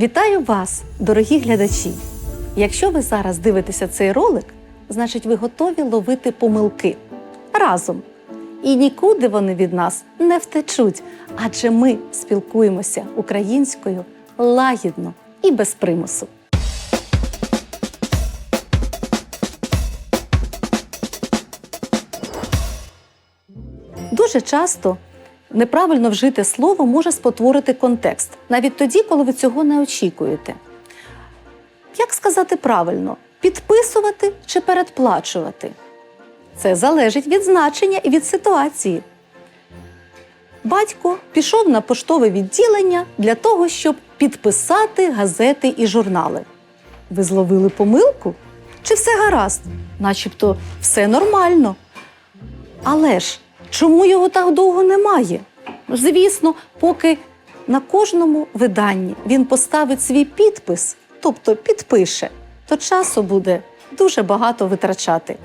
Вітаю вас, дорогі глядачі! Якщо ви зараз дивитеся цей ролик, значить ви готові ловити помилки разом. І нікуди вони від нас не втечуть, адже ми спілкуємося українською лагідно і без примусу. Дуже часто неправильно вжите слово може спотворити контекст, навіть тоді, коли ви цього не очікуєте. Як сказати правильно, підписувати чи передплачувати? Це залежить від значення і від ситуації. Батько пішов на поштове відділення для того, щоб підписати газети і журнали. Ви зловили помилку? Чи все гаразд? Начебто все нормально. Але ж чому його так довго немає? Звісно, поки на кожному виданні він поставить свій підпис, тобто підпише, то часу буде дуже багато витрачати.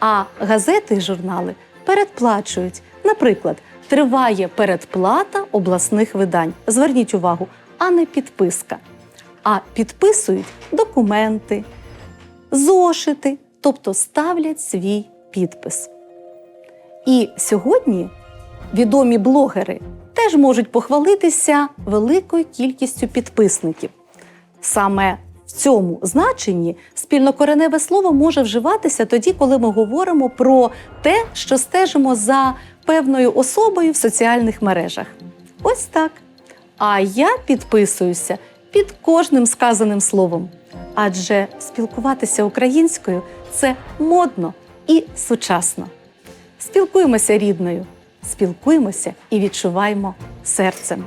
А газети і журнали передплачують. Наприклад, триває передплата обласних видань. Зверніть увагу, а не підписка. А підписують документи, зошити, тобто ставлять свій підпис. І сьогодні відомі блогери теж можуть похвалитися великою кількістю підписників. Саме в цьому значенні спільнокореневе слово може вживатися тоді, коли ми говоримо про те, що стежимо за певною особою в соціальних мережах. Ось так. А я підписуюся під кожним сказаним словом. Адже спілкуватися українською це модно і сучасно. Спілкуємося рідною, спілкуємося і відчуваємо серцем.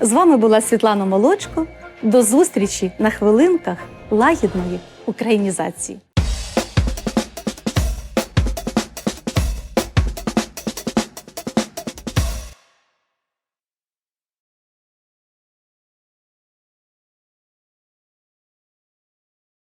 З вами була Світлана Молочко. До зустрічі на хвилинках лагідної українізації.